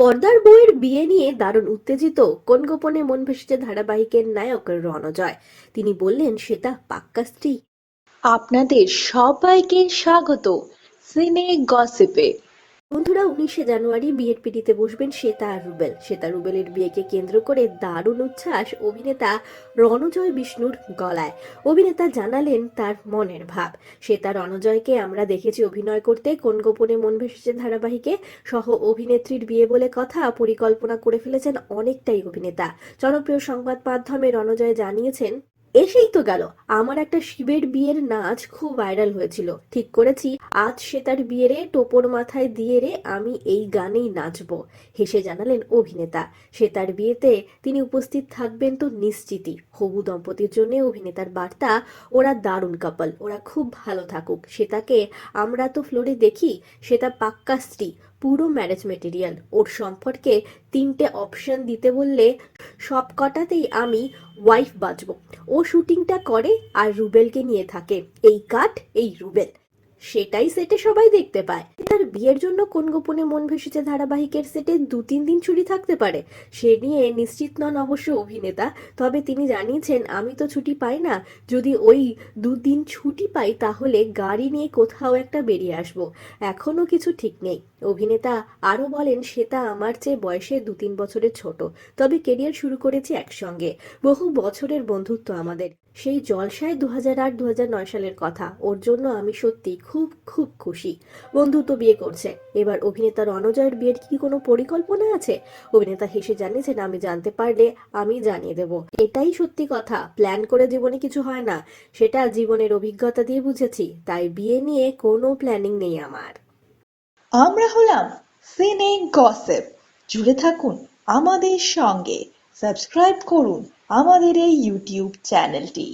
পর্দার বইয়ের বিয়ে নিয়ে দারুণ উত্তেজিত। কোন গোপনে মন ভেসেছে ধারাবাহিকের নায়ক রণজয়? তিনি বললেন, সেটা পাক্কা স্ত্রী। আপনাদের সবাইকে স্বাগত। সিনে গসিপে। বন্ধুরা উনিশে জানুয়ারি বিয়ের পিড়িতে বসবেন শ্বেতা রুবেল। শ্বেতা রুবেলের বিয়েকে কেন্দ্র করে দারুণ উচ্ছ্বাস অভিনেতা রণজয় বিষ্ণুর গলায়। অভিনেতা জানালেন তার মনের ভাব। শ্বেতা রণজয়কে আমরা দেখেছি অভিনয় করতে, কোন গোপনে মন ভেসেছে ধারাবাহিকে, সহ অভিনেত্রীর বিয়ে বলে কথা পরিকল্পনা করে ফেলেছেন অনেকটাই অভিনেতা। জনপ্রিয় সংবাদ মাধ্যমে রণজয় জানিয়েছেন এসেই তো গেল। আমার একটা শিবের বিয়ের নাচ খুব ভাইরাল হয়েছিল। ঠিক করেছি, আজ সে তার বিয়েরে টোপর মাথায় দিয়ে রে আমি এই গানেই নাচবো, হেসে জানালেন অভিনেতা। সে তার বিয়েতে তিনি উপস্থিত থাকবেন তো নিশ্চিতই। হবু দম্পতির জন্য অভিনেতার বার্তা, ওরা দারুণ কাপল ওরা খুব ভালো থাকুক। সেটাকে আমরা তো ফ্লোরে দেখি সেটা পাক্কা স্ত্রী। পুরো ম্যারেজ মেটেরিয়াল ওর সম্পর্কে তিনটে অপশন দিতে বললে সব কটাতেই আমি ওয়াইফ বাজবো ও শুটিংটা করে আর রুবেলকে নিয়ে থাকে। এই কাঠ, এই রুবেল। সেটাই সেটে সবাই দেখতে পায়। তার বিয়ের জন্য কোন গোপনে মন ভেসেছে ধারাবাহিকের সেটে দু তিন দিন ছুটি থাকতে পারে, সে নিয়ে নিশ্চিত নন অবশ্য অভিনেতা। তবে তিনি জানিয়েছেন, আমি তো ছুটি পাই না। যদি ওই দুদিন ছুটি পাই, তাহলে গাড়ি নিয়ে কোথাও একটা বেরিয়ে আসব। এখনও কিছু ঠিক নেই। অভিনেতা আরও বলেন সেটা আমার চেয়ে বয়সে দু তিন বছরের ছোট। তবে কেরিয়ার শুরু করেছি একসঙ্গে। বহু বছরের বন্ধুত্ব আমাদের। সেই জলসায় দু হাজার আট নয় সালের কথা। ওর জন্য আমি সত্যি খুব খুব খুশি। বন্ধুত্ব বিয়ে করছে। এবার অভিনেতা রণজয়ের বিয়ের কি কোনো পরিকল্পনা আছে? অভিনেতা হেসে জানিয়েছেন আমি জানতে পারলে আমি জানিয়ে দেব। এটাই সত্যি কথা। প্ল্যান করে জীবনে কিছু হয় না। সেটা জীবনের অভিজ্ঞতা দিয়ে বুঝেছি। তাই বিয়ে নিয়ে কোনো প্ল্যানিং নেই আমার। আমরা হলাম সিনে গসেপ। জুড়ে থাকুন আমাদের সঙ্গে। সাবস্ক্রাইব করুন আমাদের এই ইউটিউব চ্যানেলটি।